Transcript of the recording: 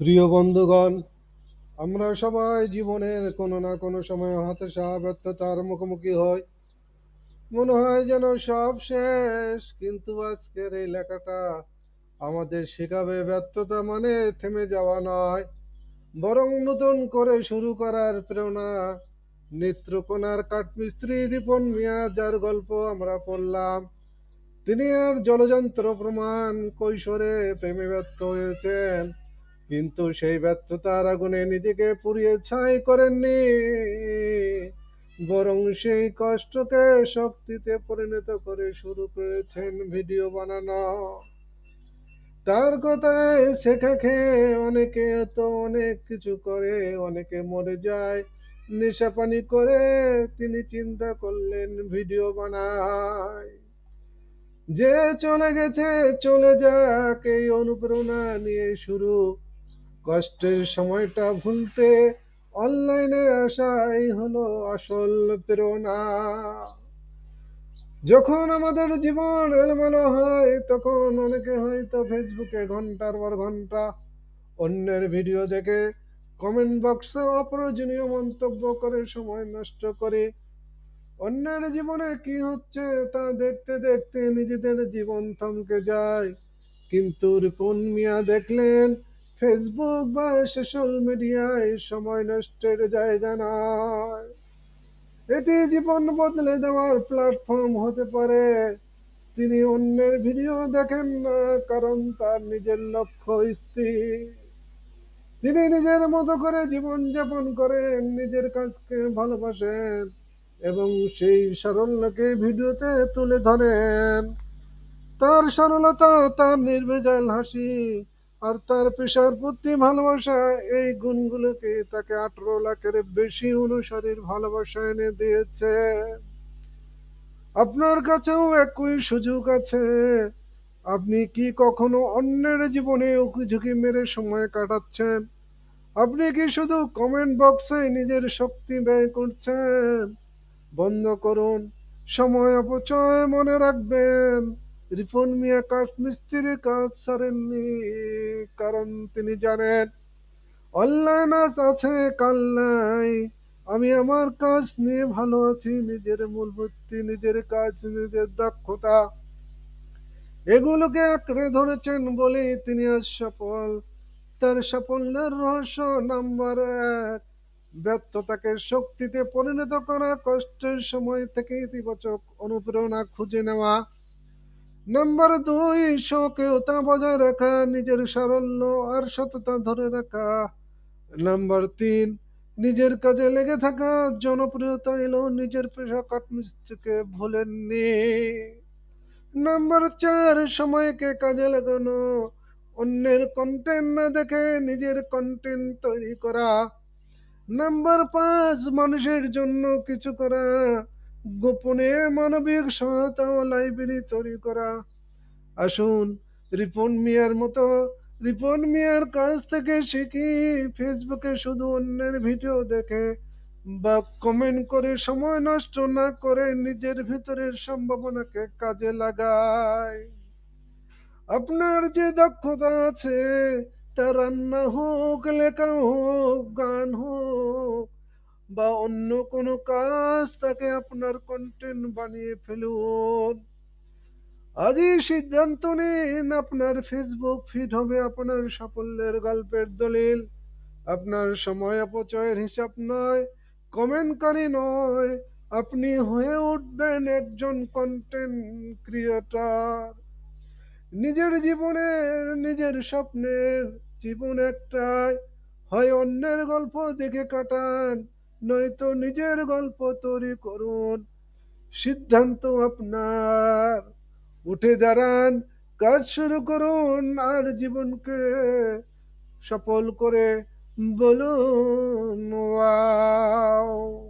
প্রিয় বন্ধুগণ, আমরা সবাই জীবনের কোনো না কোনো সময় হতাশা ব্যর্থতার মুখোমুখি হই। মনে হয় যেন সব শেষ, কিন্তু আজকের এই লেখাটা আমাদের শেখাবে ব্যর্থতা মানে থেমে যাওয়া নয়। বরং নতুন করে শুরু করার প্রেরণা, নেত্রকোনার কাঠমিস্ত্রি রিপন মিয়া, যার গল্প আমরা পড়লাম, তিনি আর জলযন্ত্র প্রমাণ কৈশোরে প্রেমে ব্যর্থ হয়েছেন। কিন্তু সেই ব্যর্থতার আগুনে নিজেকে পুড়িয়ে ছাই করেননি। বরং সেই কষ্টকে শক্তিতে পরিণত করে শুরু করেছেন ভিডিও বানানো। তার কথায় শেখা খেয়ে অনেকে তো অনেক কিছু করে, অনেকে মরে যায়। নেশা পানি করে তিনি চিন্তা করলেন ভিডিও বানায়। যে চলে গেছে, চলে যাক, এই অনুপ্রেরণা নিয়ে শুরু। কষ্টের সময়টা ভুলতে অনলাইনে আসাই হলো আসল প্রেরণা। যখন আমাদের জীবন এলোমেলো হয়, তখন অনেকে হয়তো ফেসবুকে ঘণ্টার পর ঘণ্টা অন্যের ভিডিও দেখে কমেন্ট বক্সে অপ্রয়োজনীয় মন্তব্য করে সময় নষ্ট করে অন্যের জীবনে কি হচ্ছে তা দেখতে দেখতে নিজেদের জীবন থমকে যায়। কিন্তু রিপন মিয়া দেখলেন ফেসবুক বা সোশ্যাল মিডিয়ায় সময় নষ্টের জায়গা নয়। এটি জীবন বদলে দেওয়ার প্ল্যাটফর্ম হতে পারে। তিনি অন্যের ভিডিও দেখেন না, কারণ তার নিজের লক্ষ্য স্থির। তিনি নিজের মতো করে জীবন যাপন করেন, নিজের কাজকে ভালোবাসেন এবং সেই সারল্যকে ভিডিওতে তুলে ধরেন। তার সরলতা, তার নির্ভেজাল হাসি আর তার পেশার প্রতি ভালোবাসা, এই গুণগুলোকে তাকে আঠারো লাখের বেশি অনুসারীর ভালোবাসা এনে দিয়েছে। আপনার কাছেও একই সুযোগ আছে। আপনি কি কখনো অন্যের জীবনে ঝুঁকি মেরে সময় কাটাচ্ছেন? আপনি কি শুধু কমেন্ট বক্সে নিজের শক্তি ব্যয় করছেন? বন্ধ করুন, সময় অপচয় মনে রাখবেন। রিপন মিয়া কাঠমিস্ত্রির কাজ সারেননি, কারণ তিনি জানেন অনলাইন আছে, কাল নাই। আমি আমার কাজ নিয়ে ভালো আছি, নিজের মূলবৃত্তি নিজের কাজ, নিজের দক্ষতা। এগুলোকে আঁকড়ে ধরেছেন বলেই তিনি আজ সফল। তার সাফল্যের রহস্য নাম্বার এক, ব্যর্থতাকে শক্তিতে পরিণত করা, কষ্টের সময় থেকে ইতিবাচক অনুপ্রেরণা খুঁজে নেওয়া। নাম্বার দুই, শোকে স্বকীয়তা বজায় রাখা, নিজের সারল্য আর সততা ধরে রাখা। নাম্বার তিন, নিজের কাজে লেগে থাকা, জনপ্রিয়তা এলো নিজের পেশা কাঠমিস্ত্রিকে ভুলেননি। নাম্বার চার, সময়কে কাজে লাগানো, অন্যের কন্টেন্ট না দেখে নিজের কন্টেন্ট তৈরি করা। নাম্বার পাঁচ, মানুষের জন্য কিছু করা গোপনে মানবিক সহায়তা ও লাইব্রেরি তৈরি করা। আসুন, রিপন মিয়ার মতো, রিপন মিয়ার কাছ থেকে শিখি। ফেসবুকে শুধু অন্যের ভিডিও দেখে, বা কমেন্ট করে সময় নষ্ট না করে নিজের ভিতরের সম্ভাবনাকে কাজে লাগায়। আপনার যে দক্ষতা আছে, তা রান্না হোক, লেখা হোক, গান হোক বা অন্য কোনো কাজ তাকে আপনার কন্টেন্ট বানিয়ে ফেলুন। আজই সিদ্ধান্ত নিন, আপনার ফেসবুক ফিড হবে আপনার সাফল্যের গল্পের দলিল। আপনার সময় অপচয়ের হিসাব নয়, কমেন্টকারী নয়, আপনি হয়ে উঠবেন একজন কন্টেন্ট ক্রিয়েটার নিজের জীবনের, নিজের স্বপ্নের, জীবন একটাই, হয় অন্যের গল্প দেখে কাটান নয়তো নিজের গল্প তৈরি করুন। সিদ্ধান্ত আপনার। উঠে দাঁড়ান, কাজ শুরু করুন আর জীবনকে সফল করে বলুন, ওয়াও।